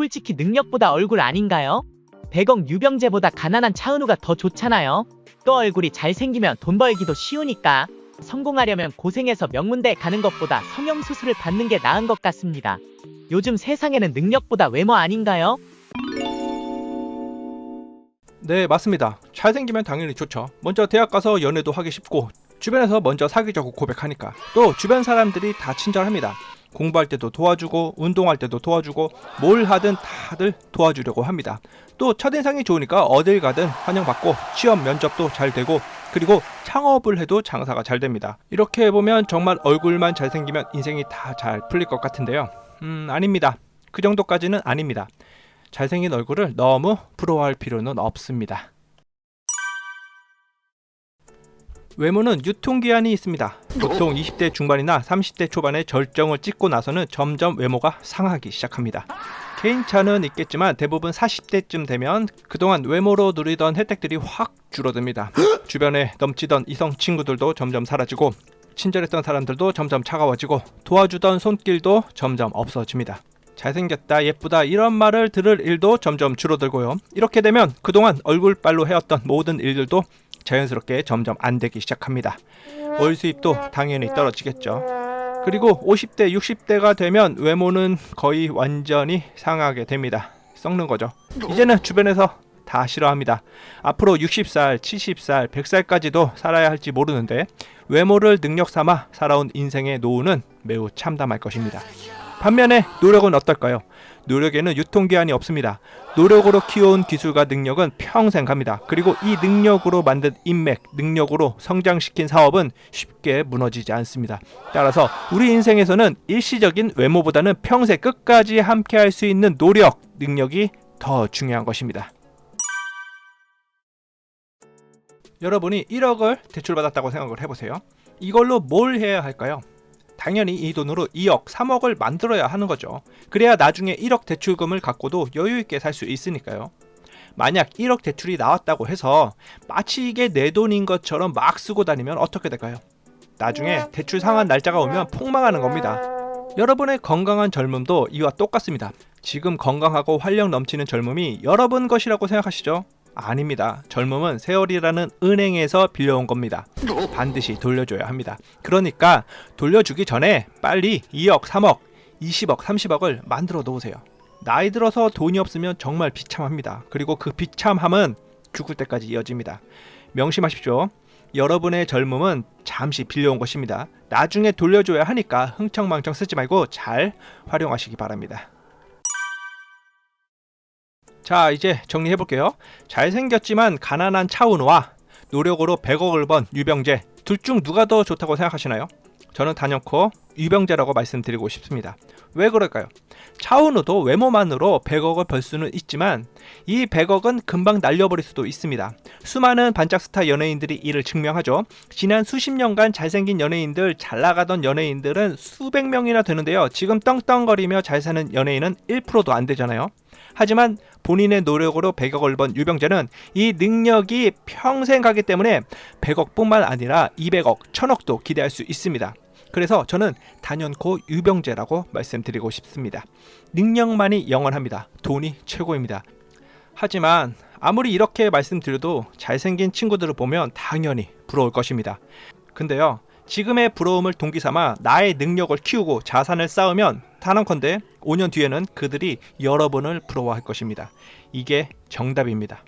솔직히 능력보다 얼굴 아닌가요? 100억 유병재보다 가난한 차은우가 더 좋잖아요. 또 얼굴이 잘생기면 돈 벌기도 쉬우니까 성공하려면 고생해서 명문대 가는 것보다 성형수술을 받는 게 나은 것 같습니다. 요즘 세상에는 능력보다 외모 아닌가요? 네, 맞습니다. 잘생기면 당연히 좋죠. 먼저 대학 가서 연애도 하기 쉽고 주변에서 먼저 사귀자고 고백하니까 또 주변 사람들이 다 친절합니다. 공부할 때도 도와주고 운동할 때도 도와주고 뭘 하든 다들 도와주려고 합니다. 또 첫인상이 좋으니까 어딜 가든 환영받고 취업 면접도 잘 되고 그리고 창업을 해도 장사가 잘 됩니다. 이렇게 보면 정말 얼굴만 잘생기면 인생이 다 잘 풀릴 것 같은데요. 음, 아닙니다. 그 정도까지는 아닙니다. 잘생긴 얼굴을 너무 부러워할 필요는 없습니다. 외모는 유통기한이 있습니다. 보통 20대 중반이나 30대 초반에 절정을 찍고 나서는 점점 외모가 상하기 시작합니다. 개인차는 있겠지만 대부분 40대쯤 되면 그동안 외모로 누리던 혜택들이 확 줄어듭니다. 주변에 넘치던 이성 친구들도 점점 사라지고 친절했던 사람들도 점점 차가워지고 도와주던 손길도 점점 없어집니다. 잘생겼다, 예쁘다 이런 말을 들을 일도 점점 줄어들고요. 이렇게 되면 그동안 얼굴빨로 해왔던 모든 일들도 자연스럽게 점점 안 되기 시작합니다. 월 수입도 당연히 떨어지겠죠. 그리고 50대, 60대가 되면 외모는 거의 완전히 상하게 됩니다. 썩는 거죠. 이제는 주변에서 다 싫어합니다. 앞으로 60살, 70살, 100살까지도 살아야 할지 모르는데 외모를 능력 삼아 살아온 인생의 노후는 매우 참담할 것입니다. 반면에 노력은 어떨까요? 노력에는 유통기한이 없습니다. 노력으로 키워온 기술과 능력은 평생 갑니다. 그리고 이 능력으로 만든 인맥, 능력으로 성장시킨 사업은 쉽게 무너지지 않습니다. 따라서 우리 인생에서는 일시적인 외모보다는 평생 끝까지 함께 할 수 있는 노력, 능력이 더 중요한 것입니다. 여러분이 1억을 대출받았다고 생각을 해보세요. 이걸로 뭘 해야 할까요? 당연히 이 돈으로 2억, 3억을 만들어야 하는 거죠. 그래야 나중에 1억 대출금을 갖고도 여유 있게 살 수 있으니까요. 만약 1억 대출이 나왔다고 해서 마치 이게 내 돈인 것처럼 막 쓰고 다니면 어떻게 될까요? 나중에 대출 상한 날짜가 오면 폭망하는 겁니다. 여러분의 건강한 젊음도 이와 똑같습니다. 지금 건강하고 활력 넘치는 젊음이 여러분 것이라고 생각하시죠? 아닙니다. 젊음은 세월이라는 은행에서 빌려온 겁니다. 반드시 돌려줘야 합니다. 그러니까 돌려주기 전에 빨리 2억, 3억, 20억, 30억을 만들어 놓으세요. 나이 들어서 돈이 없으면 정말 비참합니다. 그리고 그 비참함은 죽을 때까지 이어집니다. 명심하십시오. 여러분의 젊음은 잠시 빌려온 것입니다. 나중에 돌려줘야 하니까 흥청망청 쓰지 말고 잘 활용하시기 바랍니다. 자, 이제 정리해 볼게요. 잘생겼지만 가난한 차은우와 노력으로 100억을 번 유병재 둘 중 누가 더 좋다고 생각하시나요? 저는 단연코 유병재라고 말씀드리고 싶습니다. 왜 그럴까요? 차은우도 외모만으로 100억을 벌 수는 있지만 이 100억은 금방 날려버릴 수도 있습니다. 수많은 반짝 스타 연예인들이 이를 증명하죠. 지난 수십 년간 잘생긴 연예인들, 잘 나가던 연예인들은 수백 명이나 되는데요. 지금 떵떵거리며 잘 사는 연예인은 1%도 안 되잖아요. 하지만 본인의 노력으로 100억을 번 유병재는 이 능력이 평생 가기 때문에 100억뿐만 아니라 200억, 1000억도 기대할 수 있습니다. 그래서 저는 단연코 유병재라고 말씀드리고 싶습니다. 능력만이 영원합니다. 돈이 최고입니다. 하지만 아무리 이렇게 말씀드려도 잘생긴 친구들을 보면 당연히 부러울 것입니다. 근데요, 지금의 부러움을 동기 삼아 나의 능력을 키우고 자산을 쌓으면 단언컨대 5년 뒤에는 그들이 여러분을 부러워할 것입니다. 이게 정답입니다.